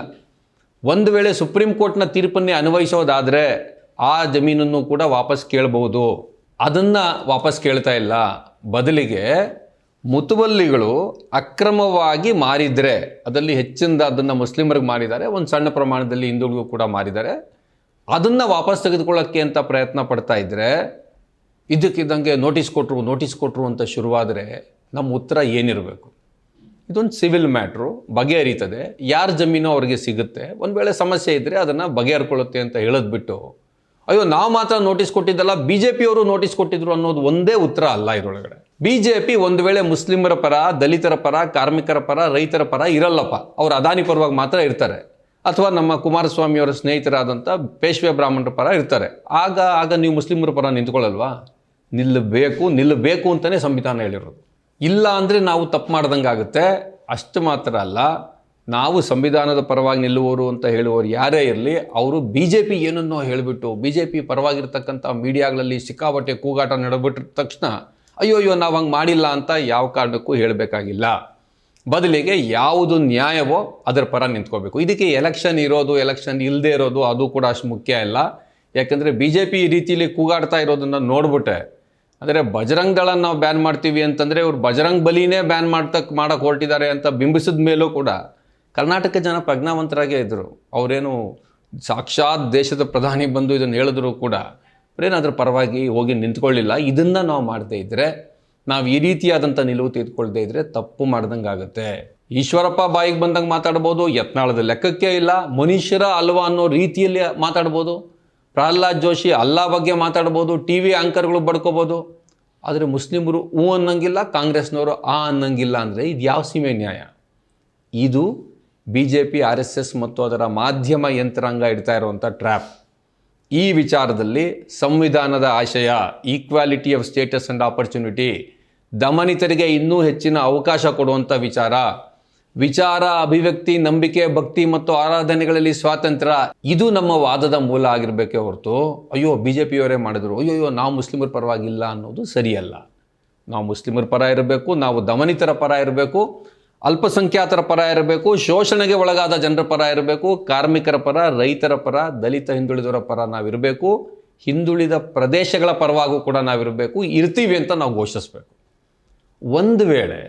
ಒಂದು ವೇಳೆ ಸುಪ್ರೀಂ ಕೋರ್ಟ್ನ ತೀರ್ಪನ್ನೇ ಅನ್ವಯಿಸೋದಾದರೆ ಆ ಜಮೀನನ್ನು ಕೂಡ ವಾಪಸ್ ಕೇಳಬಹುದು. ಅದನ್ನು ವಾಪಸ್ ಕೇಳ್ತಾ ಇಲ್ಲ. ಬದಲಿಗೆ ಮುತುವಲ್ಲಿಗಳು ಅಕ್ರಮವಾಗಿ ಮಾರಿದರೆ, ಅದರಲ್ಲಿ ಹೆಚ್ಚಿಂದ ಅದನ್ನು ಮುಸ್ಲಿಮರಿಗೆ ಮಾರಿದ್ದಾರೆ, ಒಂದು ಸಣ್ಣ ಪ್ರಮಾಣದಲ್ಲಿ ಹಿಂದೂಗಳಿಗೂ ಕೂಡ ಮಾರಿದ್ದಾರೆ. ಅದನ್ನು ವಾಪಸ್ ತೆಗೆದುಕೊಳ್ಳೋಕ್ಕೆ ಅಂತ ಪ್ರಯತ್ನ ಪಡ್ತಾ ಇದ್ದರೆ ಇದಕ್ಕಿದ್ದಂಗೆ ನೋಟಿಸ್ ಕೊಟ್ಟರು ನೋಟಿಸ್ ಕೊಟ್ಟರು ಅಂತ ಶುರುವಾದರೆ ನಮ್ಮ ಉತ್ತರ ಏನಿರಬೇಕು? ಇದೊಂದು ಸಿವಿಲ್ ಮ್ಯಾಟ್ರು ಬಗೆಹರಿತದೆ. ಯಾರ ಜಮೀನು ಅವ್ರಿಗೆ ಸಿಗುತ್ತೆ? ಒಂದು ವೇಳೆ ಸಮಸ್ಯೆ ಇದ್ದರೆ ಅದನ್ನು ಬಗೆಹರ್ಕೊಳ್ಳುತ್ತೆ ಅಂತ ಹೇಳೋದ್ಬಿಟ್ಟು, ಅಯ್ಯೋ, ನಾವು ಮಾತ್ರ ನೋಟಿಸ್ ಕೊಟ್ಟಿದ್ದಲ್ಲ ಬಿ ಜೆ ಪಿಯವರು ನೋಟಿಸ್ ಕೊಟ್ಟಿದ್ರು ಅನ್ನೋದು ಒಂದೇ ಉತ್ತರ ಅಲ್ಲ ಇದರೊಳಗಡೆ. ಬಿ ಜೆ ಪಿ ಒಂದು ವೇಳೆ ಮುಸ್ಲಿಮರ ಪರ, ದಲಿತರ ಪರ, ಕಾರ್ಮಿಕರ ಪರ, ರೈತರ ಪರ ಇರಲ್ಲಪ್ಪ. ಅವ್ರು ಅದಾನಿ ಪರವಾಗಿ ಮಾತ್ರ ಇರ್ತಾರೆ. ಅಥವಾ ನಮ್ಮ ಕುಮಾರಸ್ವಾಮಿಯವರ ಸ್ನೇಹಿತರಾದಂಥ ಪೇಶ್ವೆ ಬ್ರಾಹ್ಮಣರ ಪರ ಇರ್ತಾರೆ. ಆಗ ಆಗ ನೀವು ಮುಸ್ಲಿಮರ ಪರ ನಿಂತ್ಕೊಳ್ಳಲ್ವಾ? ನಿಲ್ಲಬೇಕು ನಿಲ್ಲಬೇಕು ಅಂತಲೇ ಸಂವಿಧಾನ ಹೇಳಿರೋದು. ಇಲ್ಲ ಅಂದರೆ ನಾವು ತಪ್ಪು ಮಾಡ್ದಂಗೆ ಆಗುತ್ತೆ. ಅಷ್ಟು ಮಾತ್ರ ಅಲ್ಲ. ನಾವು ಸಂವಿಧಾನದ ಪರವಾಗಿ ನಿಲ್ಲುವವರು ಅಂತ ಹೇಳುವವರು ಯಾರೇ ಇರಲಿ, ಅವರು ಬಿ ಜೆ ಪಿ ಏನನ್ನೋ ಹೇಳಿಬಿಟ್ಟು ಬಿ ಜೆ ಪಿ ಪರವಾಗಿರ್ತಕ್ಕಂಥ ಮೀಡಿಯಾಗಳಲ್ಲಿ ಸಿಕ್ಕಾಪಟ್ಟೆ ಕೂಗಾಟ ನಡೆಬಿಟ್ಟ ತಕ್ಷಣ ಅಯ್ಯೋ ಅಯ್ಯೋ, ನಾವು ಹಂಗೆ ಮಾಡಿಲ್ಲ ಅಂತ ಯಾವ ಕಾರಣಕ್ಕೂ ಹೇಳಬೇಕಾಗಿಲ್ಲ. ಬದಲಿಗೆ ಯಾವುದು ನ್ಯಾಯವೋ ಅದರ ಪರ ನಿಂತ್ಕೋಬೇಕು. ಇದಕ್ಕೆ ಎಲೆಕ್ಷನ್ ಇರೋದು, ಎಲೆಕ್ಷನ್ ಇಲ್ಲದೆ ಇರೋದು ಅದು ಕೂಡ ಅಷ್ಟು ಮುಖ್ಯ ಇಲ್ಲ ಯಾಕಂದರೆ ಬಿ ಜೆ ಪಿ ಈ ರೀತಿಯಲ್ಲಿ ಕೂಗಾಡ್ತಾ ಇರೋದನ್ನು ನೋಡ್ಬಿಟ್ಟೆ ಅಂದರೆ ಬಜರಂಗ್ ದಳ ನಾವು ಬ್ಯಾನ್ ಮಾಡ್ತೀವಿ ಅಂತಂದರೆ ಇವರು ಬಜರಂಗ್ ಬಲಿನೇ ಬ್ಯಾನ್ ಮಾಡ್ತಕ್ಕೆ ಮಾಡೋಕ್ಕೆ ಹೊರಟಿದ್ದಾರೆ ಅಂತ ಬಿಂಬಿಸಿದ ಮೇಲೂ ಕೂಡ ಕರ್ನಾಟಕ ಜನ ಪ್ರಜ್ಞಾವಂತರಾಗೇ ಇದ್ದರು ಅವರೇನು ಸಾಕ್ಷಾತ್ ದೇಶದ ಪ್ರಧಾನಿ ಬಂದು ಇದನ್ನು ಹೇಳಿದ್ರು ಕೂಡ. ಅದ್ರ ಪರವಾಗಿ ಹೋಗಿ ನಿಂತ್ಕೊಳ್ಳಿಲ್ಲ. ಇದನ್ನು ನಾವು ಮಾಡದೇ ಇದ್ದರೆ ನಾವು ಈ ರೀತಿಯಾದಂಥ ನಿಲುವು ತೆಗೆದುಕೊಳ್ಳದೇ ಇದ್ದರೆ ತಪ್ಪು ಮಾಡ್ದಂಗೆ ಆಗುತ್ತೆ ಈಶ್ವರಪ್ಪ ಬಾಯಿಗೆ ಬಂದಂಗೆ ಮಾತಾಡ್ಬೋದು, ಯತ್ನಾಳದ ಲೆಕ್ಕಕ್ಕೆ ಇಲ್ಲ. ಮನುಷ್ಯರ ಅಲ್ವ ಅನ್ನೋ ರೀತಿಯಲ್ಲಿ ಮಾತಾಡ್ಬೋದು. ಪ್ರಹ್ಲಾದ್ ಜೋಶಿ ಅಲ್ಲ ಬಗ್ಗೆ ಮಾತಾಡ್ಬೋದು. ಟಿ ವಿ ಆಂಕರ್ಗಳು ಬಡ್ಕೋಬೋದು. ಆದರೆ ಮುಸ್ಲಿಮರು ಹೂ ಅನ್ನಂಗಿಲ್ಲ, ಕಾಂಗ್ರೆಸ್ನವರು ಆ ಅನ್ನಂಗಿಲ್ಲ ಅಂದರೆ ಇದು ಯಾವ ಸೀಮೆ ನ್ಯಾಯ? ಇದು B J P R S S ಮತ್ತು ಅದರ ಮಾಧ್ಯಮ ಯಂತ್ರಾಂಗ ಇಡ್ತಾ ಇರುವಂಥ ಟ್ರ್ಯಾಪ್. ಈ ವಿಚಾರದಲ್ಲಿ ಸಂವಿಧಾನದ ಆಶಯ equality of status and opportunity ದಮನಿತರಿಗೆ ಇನ್ನೂ ಹೆಚ್ಚಿನ ಅವಕಾಶ ಕೊಡುವಂಥ ವಿಚಾರ. ವಿಚಾರ, ಅಭಿವ್ಯಕ್ತಿ, ನಂಬಿಕೆ, ಭಕ್ತಿ ಮತ್ತು ಆರಾಧನೆಗಳಲ್ಲಿ ಸ್ವಾತಂತ್ರ್ಯ ಇದು ನಮ್ಮ ವಾದದ ಮೂಲ ಆಗಿರಬೇಕೇ ಹೊರತು. ಅಯ್ಯೋ ಬಿ ಜೆ ಪಿಯವರೇ ಮಾಡಿದ್ರು. ಅಯ್ಯೋ ನಾವು ಮುಸ್ಲಿಮರ ಪರವಾಗಿಲ್ಲ ಅನ್ನೋದು ಸರಿಯಲ್ಲ. ನಾವು ಮುಸ್ಲಿಮರ ಪರ ಇರಬೇಕು, ನಾವು ದಮನಿತರ ಪರ ಇರಬೇಕು. ಅಲ್ಪಸಂಖ್ಯಾತರ ಪರ ಇರಬೇಕು, ಶೋಷಣೆಗೆ ಒಳಗಾದ ಜನರ ಪರ ಇರಬೇಕು, ಕಾರ್ಮಿಕರ ಪರ, ರೈತರ ಪರ, ದಲಿತ, ಹಿಂದುಳಿದವರ ಪರ ನಾವಿರಬೇಕು, ಹಿಂದುಳಿದ ಪ್ರದೇಶಗಳ ಪರವಾಗೂ ಕೂಡ ನಾವಿರಬೇಕು, ಇರ್ತೀವಿ ಅಂತ ನಾವು ಘೋಷಿಸಬೇಕು. ಒಂದು ವೇಳೆ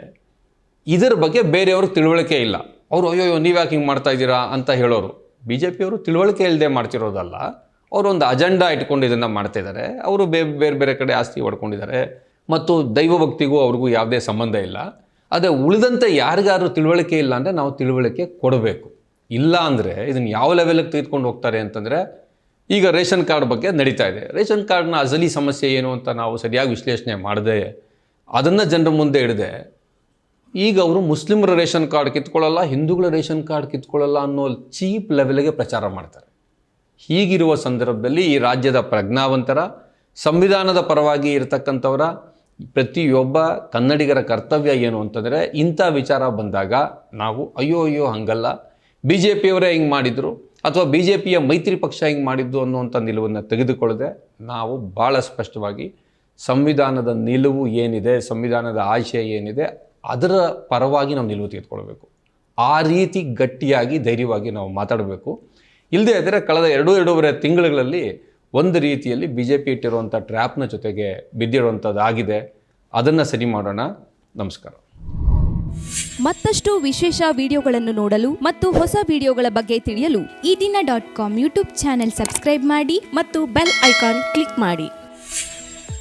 ಇದರ ಬಗ್ಗೆ ಬೇರೆಯವ್ರಿಗೆ ತಿಳುವಳಿಕೆ ಇಲ್ಲ, ಅವರು ಅಯ್ಯೋ ಅಯ್ಯೋ ನೀವು ಯಾಕೆ ಹಿಂಗೆ ಮಾಡ್ತಾ ಇದ್ದೀರಾ ಅಂತ ಹೇಳೋರು ಬಿ ಜೆ ಪಿಯವರು ತಿಳುವಳಿಕೆ ಇಲ್ಲದೆ ಮಾಡ್ತಿರೋದಲ್ಲ, ಅವರು ಒಂದು ಅಜೆಂಡಾ ಇಟ್ಕೊಂಡು ಇದನ್ನು ಮಾಡ್ತಿದ್ದಾರೆ ಅವರು ಬೇರೆ ಬೇರೆ ಬೇರೆ ಕಡೆ ಆಸ್ತಿ ಪಡ್ಕೊಂಡಿದ್ದಾರೆ ಮತ್ತು ದೈವಭಕ್ತಿಗೂ ಅವ್ರಿಗೂ ಯಾವುದೇ ಸಂಬಂಧ ಇಲ್ಲ ಆದರೆ ಉಳಿದಂತೆ ಯಾರಿಗಾದ್ರೂ ತಿಳುವಳಿಕೆ ಇಲ್ಲ ಅಂದರೆ ನಾವು ತಿಳುವಳಿಕೆ ಕೊಡಬೇಕು. ಇಲ್ಲ ಅಂದರೆ ಇದನ್ನು ಯಾವ ಲೆವೆಲಿಗೆ ತೆಗೆದುಕೊಂಡು ಹೋಗ್ತಾರೆ ಅಂತಂದರೆ ಈಗ ರೇಷನ್ ಕಾರ್ಡ್ ಬಗ್ಗೆ ನಡೀತಾ ಇದೆ. ರೇಷನ್ ಕಾರ್ಡ್ನ ಅಜಲಿ ಸಮಸ್ಯೆ ಏನು ಅಂತ ನಾವು ಸರಿಯಾಗಿ ವಿಶ್ಲೇಷಣೆ ಮಾಡದೆ ಅದನ್ನು ಜನರ ಮುಂದೆ ಇಡದೆ ಈಗ ಅವರು ಮುಸ್ಲಿಮರ ರೇಷನ್ ಕಾರ್ಡ್ ಕಿತ್ಕೊಳ್ಳಲ್ಲ, ಹಿಂದೂಗಳ ರೇಷನ್ ಕಾರ್ಡ್ ಕಿತ್ಕೊಳ್ಳಲ್ಲ ಅನ್ನೋ ಚೀಪ್ ಲೆವೆಲ್ಗೆ ಪ್ರಚಾರ ಮಾಡ್ತಾರೆ. ಹೀಗಿರುವ ಸಂದರ್ಭದಲ್ಲಿ ಈ ರಾಜ್ಯದ ಪ್ರಜ್ಞಾವಂತರ, ಸಂವಿಧಾನದ ಪರವಾಗಿ ಇರತಕ್ಕಂಥವರ ಪ್ರತಿಯೊಬ್ಬ ಕನ್ನಡಿಗರ ಕರ್ತವ್ಯ ಏನು ಅಂತಂದರೆ ಇಂಥ ವಿಚಾರ ಬಂದಾಗ ನಾವು ಅಯ್ಯೋ ಅಯ್ಯೋ, ಹಂಗಲ್ಲ. ಬಿ ಜೆ ಪಿಯವರೇ ಹಿಂಗೆ ಮಾಡಿದರು ಅಥವಾ ಬಿ ಜೆ ಪಿಯ ಮೈತ್ರಿ ಪಕ್ಷ ಹಿಂಗೆ ಮಾಡಿದ್ದು ಅನ್ನುವಂಥ ನಿಲುವನ್ನು ತೆಗೆದುಕೊಳ್ಳದೆ ನಾವು ಭಾಳ ಸ್ಪಷ್ಟವಾಗಿ ಸಂವಿಧಾನದ ನಿಲುವು ಏನಿದೆ, ಸಂವಿಧಾನದ ಆಶಯ ಏನಿದೆ, ಅದರ ಪರವಾಗಿ ನಾವು ನಿಲುವು ತೆಗೆದುಕೊಳ್ಬೇಕು. ಆ ರೀತಿ ಗಟ್ಟಿಯಾಗಿ ಧೈರ್ಯವಾಗಿ ನಾವು ಮಾತಾಡಬೇಕು. ಇಲ್ಲದೇ ಇದ್ದರೆ ಕಳೆದ ಎರಡು, ಎರಡೂವರೆ ತಿಂಗಳುಗಳಲ್ಲಿ ಒಂದು ರೀತಿಯಲ್ಲಿ ಬಿ ಜೆ ಪಿ ಇಟ್ಟಿರುವಂಥ ಟ್ರ್ಯಾಪ್ನ ಜೊತೆಗೆ ಬಿದ್ದಿರುವಂಥದ್ದಾಗಿದೆ ಅದನ್ನು ಸರಿ ಮಾಡೋಣ. ನಮಸ್ಕಾರ. ಮತ್ತಷ್ಟು ವಿಶೇಷ ವಿಡಿಯೋಗಳನ್ನು ನೋಡಲು ಮತ್ತು ಹೊಸ ವಿಡಿಯೋಗಳ ಬಗ್ಗೆ ತಿಳಿಯಲು Eedina dot com YouTube channel subscribe ಮಾಡಿ ಮತ್ತು ಬೆಲ್ ಐಕಾನ್ ಕ್ಲಿಕ್ ಮಾಡಿ.